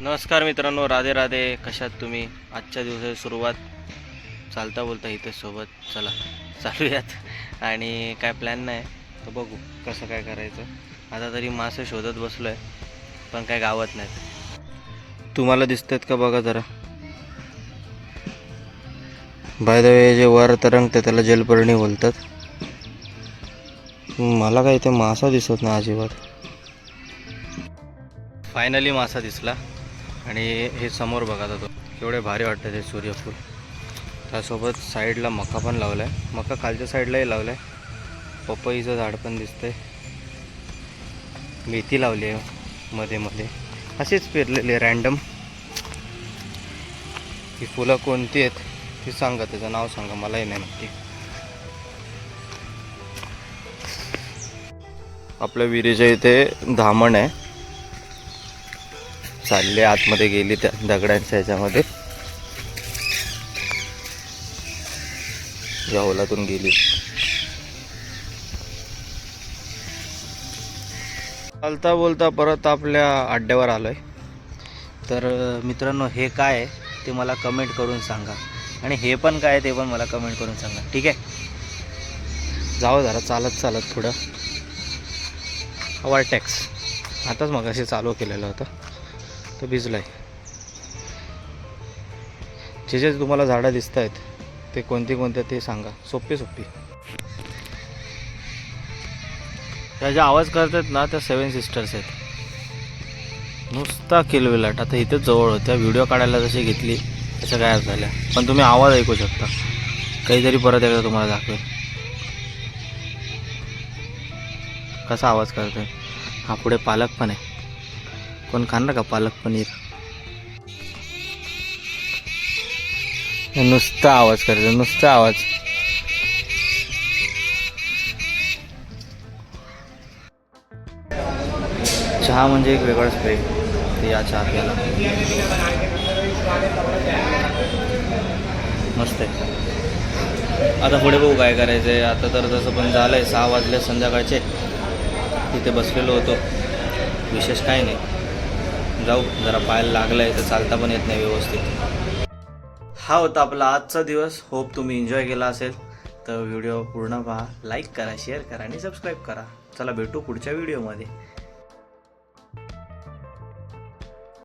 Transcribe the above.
नमस्कार मित्रांनो राधे राधे. कशात तुम्ही? आजच्या दिवसाची सुरुवात चालता बोलता इथे सोबत. चला चालूयात. आणि काय प्लॅन नाही. तर बघू कसं काय करायचं. आता तरी मासे शोधत बसलो आहे पण काय गावत नाहीत. तुम्हाला दिसतात का बघा जरा? बाय द वे जे वर तरंगते त्याला जलपर्णी बोलतात. मला काय इथे मासा दिसत नाही अजिबात. फायनली मासा दिसला. आणि हे समोर बघा तो. केवढे भारी वाटतं ते सूर्यफूल. त्यासोबत साईडला मका पण लावला आहे मका खालच्या साईडलाही लावला आहे पपईचं झाड पण दिसतंय. मेथी लावली आहे मध्ये मध्ये. असेच पेरलेले रँडम ही फुलं कोणती आहेत ती सांगा त्याचं नाव सांगा मलाही नाही माहिती. आपल्या विहिरीच्या इथे धामण आहे. चालले आतमध्ये गेली त्या दगडांच्या ह्याच्यामध्ये. या होलातून गेली. चालता बोलता परत आपल्या अड्ड्यावर आलोय. तर मित्रांनो हे काय आहे ते मला कमेंट करून सांगा. आणि हे पण काय आहे ते पण मला कमेंट करून सांगा. ठीक आहे? जावं जरा चालत चालत पुढं. टॅक्स आताच मग असे चालू केलेलं होतं. तो आहे जे जे तुम्हाला झाडं दिसत आहेत ते कोणती कोणते ते सांगा. सोपे सोपी. त्या ज्या आवाज करतात ना त्या सेवन सिस्टर्स आहेत. नुसता किलविलाट आता इथेच जवळ होत्या. व्हिडिओ काढायला जशी घेतली तशा गायब झाल्या. पण तुम्ही आवाज ऐकू शकता. काहीतरी परत एकदा तुम्हाला दाखवेल कसा आवाज करतोय हा पुढे पालक पण आहे. कोण खाणार का पालक पनीर? नुसता आवाज करायचा नुसता आवाज. चहा म्हणजे एक वेगळाच प्रेम ते या चहा घ्यायला मस्त आहे. आता पुढे बघू काय करायचं आहे आता तर जसं पण झालं आहे सहा वाजले संध्याकाळचे. तिथे बसलेलो होतो. विशेष काय नाही. जाऊ जरा पायाला लागलं आहे तर चालता पण येत नाही व्यवस्थित. हा होता आपला आजचा दिवस. होप तुम्ही एन्जॉय केला असेल. तर व्हिडिओ पूर्ण पहा. लाईक करा शेअर करा आणि सबस्क्राईब करा. चला भेटू पुढच्या व्हिडिओमध्ये